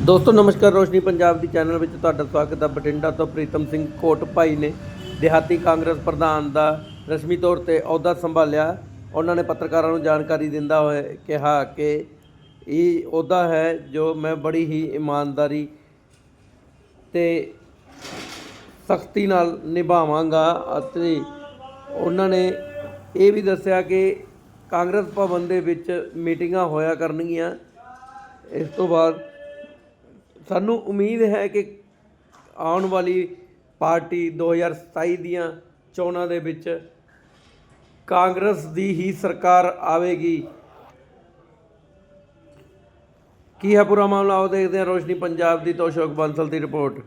ਦੋਸਤੋ, ਨਮਸਕਾਰ, ਰੋਸ਼ਨੀ ਪੰਜਾਬ ਦੀ ਚੈਨਲ ਵਿੱਚ ਤੁਹਾਡਾ ਸਵਾਗਤ ਹੈ। ਬਠਿੰਡਾ ਤੋਂ ਪ੍ਰੀਤਮ ਸਿੰਘ ਕੋਟ ਭਾਈ ਨੇ ਦਿਹਾਤੀ ਕਾਂਗਰਸ ਪ੍ਰਧਾਨ ਦਾ ਰਸਮੀ ਤੌਰ ਤੇ ਅਹੁਦਾ ਸੰਭਾਲਿਆ। ਉਹਨਾਂ ਨੇ ਪੱਤਰਕਾਰਾਂ ਨੂੰ ਜਾਣਕਾਰੀ ਦਿੰਦਾ ਹੋਇਆ ਕਿਹਾ ਕਿ ਇਹ ਅਹੁਦਾ ਹੈ ਜੋ ਮੈਂ ਬੜੀ ਹੀ ਇਮਾਨਦਾਰੀ ਤੇ ਸਖਤੀ ਨਾਲ ਨਿਭਾਵਾਂਗਾ ਅਤੇ ਉਹਨਾਂ ਨੇ ਇਹ ਵੀ ਦੱਸਿਆ ਕਿ ਕਾਂਗਰਸ ਭਵਨ ਦੇ ਵਿੱਚ ਮੀਟਿੰਗਾਂ ਹੋਇਆ ਕਰਨਗੀਆਂ। ਇਸ ਤੋਂ ਬਾਅਦ ਸਾਨੂੰ ਉਮੀਦ ਹੈ ਕਿ ਆਉਣ ਵਾਲੀ ਪਾਰਟੀ 2027 ਦੀਆਂ ਚੋਣਾਂ ਦੇ ਵਿੱਚ ਕਾਂਗਰਸ ਦੀ ਹੀ ਸਰਕਾਰ ਆਵੇਗੀ। ਕੀ ਹੈ ਪੂਰਾ ਮਾਮਲਾ? ਉਹ ਦੇਖਦੇ ਹਾਂ ਰੋਸ਼ਨੀ ਪੰਜਾਬ ਦੀ ਤੋਂ ਅਸ਼ੋਕ ਬਾਂਸਲ ਦੀ ਰਿਪੋਰਟ।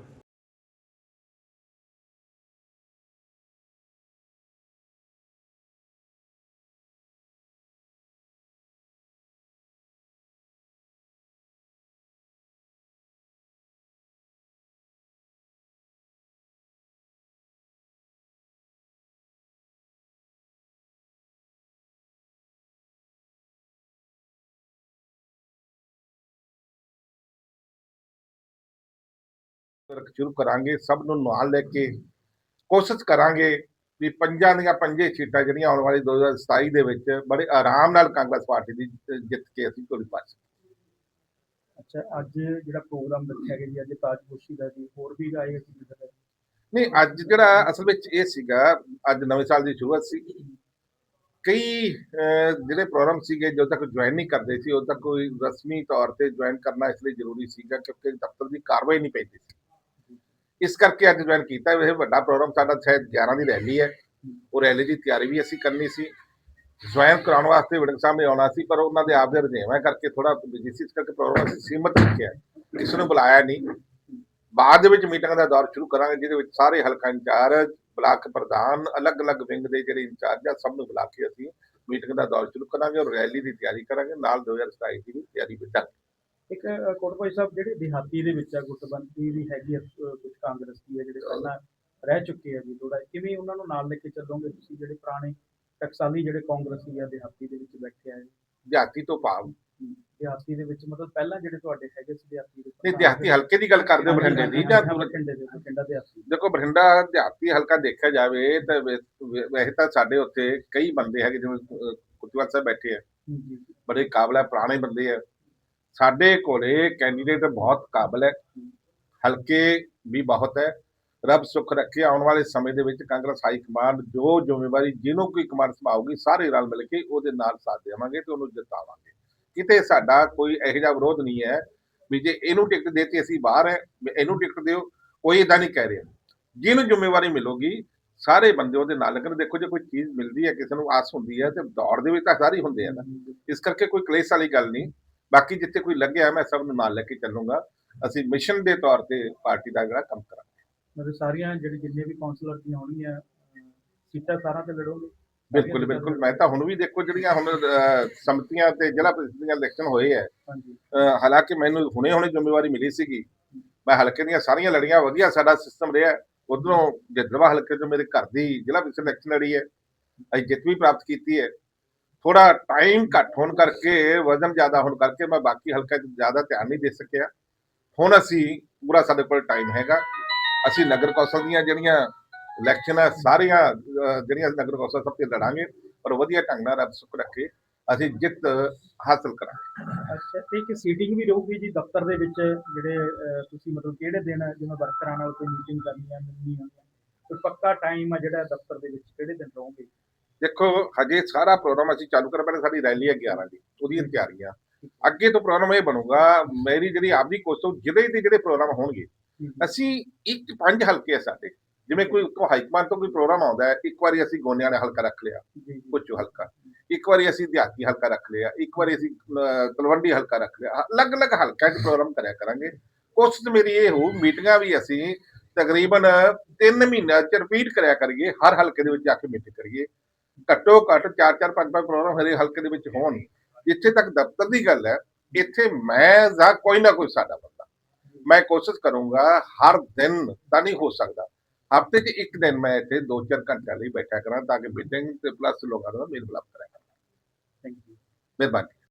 ਸ਼ੁਰੂ ਕਰਾਂਗੇ ਸਭ ਨੂੰ ਨਾਲ ਲੈ ਕੇ ਕੋਸ਼ਿਸ਼ ਕਰਾਂਗੇ ਵੀ ਪੰਜਾਂ ਦੀਆਂ ਪੰਜੇ ਸੀਟਾਂ ਜਿਹੜੀਆਂ ਆਉਣ ਵਾਲੀ 2027 ਦੇ ਵਿੱਚ ਬੜੇ ਆਰਾਮ ਨਾਲ ਕਾਂਗਰਸ ਪਾਰਟੀ ਦੀ ਜਿ- ਜਿੱਤ ਕੇ ਅਸੀਂ ਕੋਈ ਪਾ ਸਕੀਏ। ਅੱਛਾ ਅੱਜ ਜਿਹੜਾ ਪ੍ਰੋਗਰਾਮ ਰੱਖਿਆ ਗਿਆ ਜੀ ਅੱਜ ਤਾਜਪੋਸ਼ੀ ਦਾ ਜੀ ਹੋਰ ਵੀ ਆਏ ਸੀ ਜਿੱਦਾਂ ਨਹੀਂ ਅੱਜ ਜਿਹੜਾ ਅਸਲ ਵਿੱਚ ਇਹ ਸੀਗਾ ਅੱਜ ਨਵੇਂ ਸਾਲ ਦੀ ਸ਼ੁਰੂਆਤ ਸੀ। ਕਈ ਜਿਹੜੇ ਪ੍ਰੋਗਰਾਮ ਸੀਗੇ ਜਦੋਂ ਤੱਕ ਜੁਆਇਨ ਨਹੀਂ ਕਰਦੇ ਸੀ ਉਦੋਂ ਤੱਕ ਕੋਈ ਰਸਮੀ ਤੌਰ ਤੇ ਜੁਆਇਨ ਕਰਨਾ ਇਸ ਲਈ ਜ਼ਰੂਰੀ ਸੀਗਾ ਕਿਉਂਕਿ ਦਫ਼ਤਰ ਦੀ ਕਾਰਵਾਈ ਨਹੀਂ ਪੈਂਦੀ ਸੀ। ਇਸ ਕਰਕੇ ਅੱਜ ਜੁਆਇਨ ਕੀਤਾ ਇਹ ਵੱਡਾ ਪ੍ਰੋਗਰਾਮ ਸਾਡਾ ਸ਼ਾਇਦ 11 ਦੀ ਰੈਲੀ ਹੈ। ਉਹ ਰੈਲੀ ਦੀ ਤਿਆਰੀ ਵੀ ਅਸੀਂ ਕਰਨੀ ਸੀ। ਜੁਆਇਨ ਕਰਾਉਣ ਵਾਸਤੇ ਵਿਡੰਗ ਸਾਹਿਬ ਨੇ ਆਉਣਾ ਸੀ, ਪਰ ਉਹਨਾਂ ਦੇ ਆਪਦੇ ਰੁਝੇਵਾਂ ਕਰਕੇ ਥੋੜਾ ਬਿਜ਼ੀ ਸੀ, ਇਸ ਕਰਕੇ ਪ੍ਰੋਗਰਾਮ ਅਸੀਂ ਸੀਮਤ ਰੱਖਿਆ। ਕਿਸੇ ਨੂੰ ਬੁਲਾਇਆ ਨਹੀਂ। ਬਾਅਦ ਦੇ ਵਿੱਚ ਮੀਟਿੰਗ ਦਾ ਦੌਰ ਸ਼ੁਰੂ ਕਰਾਂਗੇ, ਜਿਹਦੇ ਵਿੱਚ ਸਾਰੇ ਹਲਕਾ ਇੰਚਾਰਜ, ਬਲਾਕ ਪ੍ਰਧਾਨ, ਅਲੱਗ-ਅਲੱਗ ਵਿੰਗ ਦੇ ਜਿਹੜੇ ਇੰਚਾਰਜ ਆ, ਸਭ ਨੂੰ ਬੁਲਾ ਕੇ ਅਸੀਂ ਮੀਟਿੰਗ ਦਾ ਦੌਰ ਸ਼ੁਰੂ ਕਰਾਂਗੇ ਔਰ ਰੈਲੀ ਦੀ ਤਿਆਰੀ ਕਰਾਂਗੇ। ਨਾਲ 2027 ਦੀ ਵੀ ਤਿਆਰੀ ਵਿੱਚ ਇੱਕ ਅ, ਕੋਟਭਾਈ ਸਾਹਿਬ ਜਿਹੜੇ ਦਿਹਾਤੀ ਦੇ ਵਿੱਚ ਆ ਗੁੱਟਬੰਦੀ ਵੀ ਹੈਗੀ ਕੁਝ ਕਾਂਗਰਸ ਦੀ ਹੈ ਜਿਹੜੇ ਪਹਿਲਾਂ ਰਹਿ ਚੁੱਕੇ ਆ ਜੀ ਥੋੜਾ ਕਿਵੇਂ ਉਹਨਾਂ ਨੂੰ ਨਾਲ ਲੈ ਕੇ ਚੱਲੋਗੇ ਤੁਸੀਂ ਜਿਹੜੇ ਪੁਰਾਣੇ ਟਕਸਾਲੀ ਜਿਹੜੇ ਕਾਂਗਰਸੀ ਆ ਦਿਹਾਤੀ ਦੇ ਵਿੱਚ ਬੈਠੇ ਆ? ਦਿਹਾਤੀ ਤੋਂ ਭਾਵ। ਦਿਹਾਤੀ ਦੇ ਵਿੱਚ ਮਤਲਬ ਪਹਿਲਾਂ ਜਿਹੜੇ ਤੁਹਾਡੇ ਹੈਗੇ ਸੀ ਦਿਹਾਤੀ ਦੇ ਨਹੀਂ ਦਿਹਾਤੀ ਹਲਕੇ ਦੀ ਗੱਲ ਕਰਦੇ ਬਠਿੰਡੇ ਦੀ ਜਾਂ ਪੂਰੇ ਬਠਿੰਡੇ ਦੇ ਬਠਿੰਡਾ ਦਿਹਾਤੀ। ਦੇਖੋ ਬਠਿੰਡਾ ਦਿਹਾਤੀ ਹਲਕਾ ਦੇਖਿਆ ਜਾਵੇ ਤਾਂ ਵੈਸੇ ਤਾਂ ਸਾਡੇ ਉੱਥੇ ਕਈ ਬੰਦੇ ਹੈਗੇ ਜਿਵੇਂ ਕੁਤਵਾਲ ਸਾਹਿਬ ਬੈਠੇ ਆ। ਬੜੇ ਕਾਬਲ ਪੁਰਾਣੇ ਬੰਦੇ ਆ। ਸਾਡੇ ਕੋਲੇ ਕੈਂਡੀਡੇਟ ਬਹੁਤ ਕਾਬਲ ਹੈ। ਹਲਕੇ ਵੀ ਬਹੁਤ ਹੈ। ਰੱਬ ਸੁੱਖ ਰੱਖੇ, ਆਉਣ ਵਾਲੇ ਸਮੇਂ ਦੇ ਵਿੱਚ ਕਾਂਗਰਸ ਹਾਈ ਕਮਾਂਡ ਜੋ ਜ਼ਿੰਮੇਵਾਰੀ ਜਿਹਨੂੰ ਕੋਈ ਕਮਾਂਡ ਸੰਭਾਊਗੀ, ਸਾਰੇ ਰਲ ਮਿਲ ਕੇ ਉਹਦੇ ਨਾਲ ਸਾਥ ਦੇਵਾਂਗੇ ਤੇ ਉਹਨੂੰ ਜਿਤਾਵਾਂਗੇ। ਕਿਤੇ ਸਾਡਾ ਕੋਈ ਇਹੋ ਜਿਹਾ ਵਿਰੋਧ ਨਹੀਂ ਹੈ ਵੀ ਜੇ ਇਹਨੂੰ ਟਿਕਟ ਦੇਤੀ ਅਸੀਂ ਬਾਹਰ ਹੈ ਵੀ ਇਹਨੂੰ ਟਿਕਟ ਦਿਓ, ਕੋਈ ਇਦਾਂ ਨਹੀਂ ਕਹਿ ਰਿਹਾ। ਜਿਹਨੂੰ ਜ਼ਿੰਮੇਵਾਰੀ ਮਿਲੂਗੀ, ਸਾਰੇ ਬੰਦੇ ਉਹਦੇ ਨਾਲ ਲੱਗਣ। ਦੇਖੋ ਜੇ ਕੋਈ ਚੀਜ਼ ਮਿਲਦੀ ਹੈ, ਕਿਸੇ ਨੂੰ ਆਸ ਹੁੰਦੀ ਹੈ ਤੇ ਦੌੜ ਦੇ ਵਿੱਚ ਤਾਂ ਸਾਰੇ ਹੀ ਹੁੰਦੇ ਆ ਨਾ। ਇਸ ਕਰਕੇ ਕੋਈ ਕਲੇਸ਼ ਵਾਲੀ ਗੱਲ ਨਹੀਂ। ਬਾਕੀ ਜਿੱਥੇ ਕੋਈ ਲੱਗਿਆ ਮੈਂ ਸਭ ਨੂੰ ਨਾਲ ਲੈ ਕੇ ਚੱਲੂੰਗਾ। ਅਸੀਂ ਮਿਸ਼ਨ ਦੇ ਤੌਰ ਤੇ ਪਾਰਟੀ ਦਾ ਜਿਹੜਾ ਕੰਮ ਕਰਾਂਗੇ। ਮਤਲਬ ਸਾਰੀਆਂ ਜਿਹੜੇ ਜਿੰਨੇ ਵੀ ਕਾਉਂਸਲਰ ਦੀਆਂ ਹੋਣਗੀਆਂ ਸੀਟਾਂ ਸਾਰਾਂ ਤੇ ਲੜੋਗੇ? ਬਿਲਕੁਲ ਬਿਲਕੁਲ। ਮੈਂ ਤਾਂ ਹੁਣ ਵੀ ਦੇਖੋ ਜਿਹੜੀਆਂ ਹੁਣ ਸੰਮਤੀਆਂ ਤੇ ਜ਼ਿਲ੍ਹਾ ਪ੍ਰੀਸ਼ਦ ਦੀਆਂ ਇਲੈਕਸ਼ਨ ਹੋਏ ਅਹ, ਹਾਲਾਂਕਿ ਮੈਨੂੰ ਹੁਣੇ ਹੁਣੇ ਜ਼ਿੰਮੇਵਾਰੀ ਮਿਲੀ ਸੀਗੀ। ਮੈਂ ਹਲਕੇ ਦੀਆਂ ਸਾਰੀਆਂ ਲੜੀਆਂ ਵਧੀਆ ਸਾਡਾ ਸਿਸਟਮ ਰਿਹਾ। ਉਧਰੋਂ ਜਿੱਦਵਾ ਹਲਕੇ ਤੋਂ ਮੇਰੇ ਘਰ ਦੀ ਜ਼ਿਲ੍ਹਾ ਪ੍ਰੀਸ਼ਦ ਇਲੈਕਸ਼ਨ ਲੜੀ ਹੈ ਅਸੀਂ ਜਿੱਤ ਵੀ ਪ੍ਰਾਪਤ ਕੀਤੀ ਹੈ ਥੋੜਾ ਟਾਈਮ ਘੱਟ ਹੋਣ ਕਰਕੇ, ਵਜ਼ਨ ਜ਼ਿਆਦਾ ਹੋਣ ਕਰਕੇ ਮੈਂ ਬਾਕੀ ਹਲਕਾ 'ਚ ਜ਼ਿਆਦਾ ਧਿਆਨ ਨਹੀਂ ਦੇ ਸਕਿਆ। ਹੁਣ ਅਸੀਂ ਪੂਰਾ ਸਾਡੇ ਕੋਲ ਟਾਈਮ ਹੈਗਾ। ਅਸੀਂ ਨਗਰ ਕੌਂਸਲ ਦੀਆਂ ਜਿਹੜੀਆਂ ਇਲੈਕਸ਼ਨ ਹੈ ਸਾਰੀਆਂ ਜਿਹੜੀਆਂ ਨਗਰ ਕੌਂਸਲ ਸਭ ਤੇ ਲੜਾਂਗੇ ਔਰ ਵਧੀਆ ਢੰਗ ਨਾਲ ਰੱਬ ਸੁੱਖ ਰੱਖੇ, ਅਸੀਂ ਜਿੱਤ ਹਾਸਲ ਕਰਾਂਗੇ। ਅੱਛਾ, ਤੇ ਇੱਕ ਸੀਟਿੰਗ ਵੀ ਰਹੂਗੀ ਜੀ ਦਫ਼ਤਰ ਦੇ ਵਿੱਚ, ਜਿਹੜੇ ਤੁਸੀਂ ਮਤਲਬ ਕਿਹੜੇ ਦਿਨ ਜਿਵੇਂ ਵਰਕਰਾਂ ਨਾਲ ਕੋਈ ਮੀਟਿੰਗ ਕਰਨੀ ਹੈ ਮਿਲਣੀ ਹੈ ਪੱਕਾ ਟਾਈਮ ਆ ਜਿਹੜਾ ਦਫ਼ਤਰ ਦੇ ਵਿੱਚ, ਕਿਹੜੇ ਦਿਨ ਰਹੋਗੇ? ਦੇਖੋ ਹਜੇ ਸਾਰਾ ਪ੍ਰੋਗਰਾਮ ਅਸੀਂ ਚਾਲੂ ਕਰ ਪਹਿਲੇ ਸਾਡੀ ਰੈਲੀ ਹੈ 11 ਦੀ ਉਹਦੀਆਂ ਤਿਆਰੀਆਂ। ਅੱਗੇ ਤੋਂ ਪ੍ਰੋਗਰਾਮ ਇਹ ਬਣੂਗਾ ਮੇਰੀ ਜਿਹੜੀ ਆਪਦੀ ਕੋਸ਼ਿਸ਼ ਜਿਹੜੇ ਤੇ ਜਿਹੜੇ ਪ੍ਰੋਗਰਾਮ ਹੋਣਗੇ ਅਸੀਂ ਇੱਕ ਪੰਜ ਹਲਕੇ ਆ ਸਾਡੇ। ਜਿਵੇਂ ਕੋਈ ਕੋਈ ਹਾਈਕਮਾਨ ਤੋਂ ਕੋਈ ਪ੍ਰੋਗਰਾਮ ਆਉਂਦਾ ਹੈ ਇੱਕ ਵਾਰੀ ਅਸੀਂ ਗੋਨਿਆਂ ਨੇ ਹਲਕਾ ਰੱਖ ਲਿਆ ਪੁੱਛੋ ਹਲਕਾ। ਇੱਕ ਵਾਰੀ ਅਸੀਂ ਦਿਹਾਤੀ ਹਲਕਾ ਰੱਖ ਲਿਆ ਇੱਕ ਵਾਰੀ ਅਸੀਂ ਤਲਵੰਡੀ ਹਲਕਾ ਰੱਖ ਲਿਆ ਅਲੱਗ-ਅਲੱਗ ਹਲਕਾ 'ਚ ਪ੍ਰੋਗਰਾਮ ਕਰਿਆ ਕਰਾਂਗੇ। ਕੋਸ਼ਿਸ਼ ਮੇਰੀ ਇਹ ਹੋ ਮੀਟਿੰਗਾਂ ਵੀ ਅਸੀਂ ਤਕਰੀਬਨ 3 ਮਹੀਨਿਆਂ 'ਚ ਰਿਪੀਟ ਕਰਿਆ ਕਰੀਏ ਹਰ ਹਲਕੇ ਦੇ ਵਿੱਚ ਜਾ ਕੇ ਮੀਟਿੰਗ ਕਰੀਏ। ਘੱਟੋ ਘੱਟ 4-4 5-5 ਪ੍ਰੋਗਰਾਮ ਹਰੇ ਹਲਕੇ ਦੇ ਵਿੱਚ ਹੋਣ। ਜਿੱਥੇ ਤੱਕ ਦਫ਼ਤਰ ਦੀ ਗੱਲ ਹੈ ਇੱਥੇ ਮੈਂ ਜਾਂ ਕੋਈ ਨਾ ਕੋਈ ਸਾਡਾ ਬੰਦਾ। ਮੈਂ ਕੋਸ਼ਿਸ਼ ਕਰੂੰਗਾ ਹਰ ਦਿਨ ਤਾਂ ਨਹੀਂ ਹੋ ਸਕਦਾ। ਹਫ਼ਤੇ 'ਚ ਇੱਕ ਦਿਨ ਮੈਂ ਇੱਥੇ 2-4 ਘੰਟੇ ਲਈ ਬੈਠਾ ਕਰਾਂ ਤਾਂ ਕਿ ਮੀਟਿੰਗ ਤੇ ਪਲੱਸ ਲੋਕਾਂ ਦਾ ਮੇਲ ਮਿਲਾਪ ਕਰਾਂ। ਥੈਂਕ ਯੂ ਮਿਹਰਬਾਨੀ।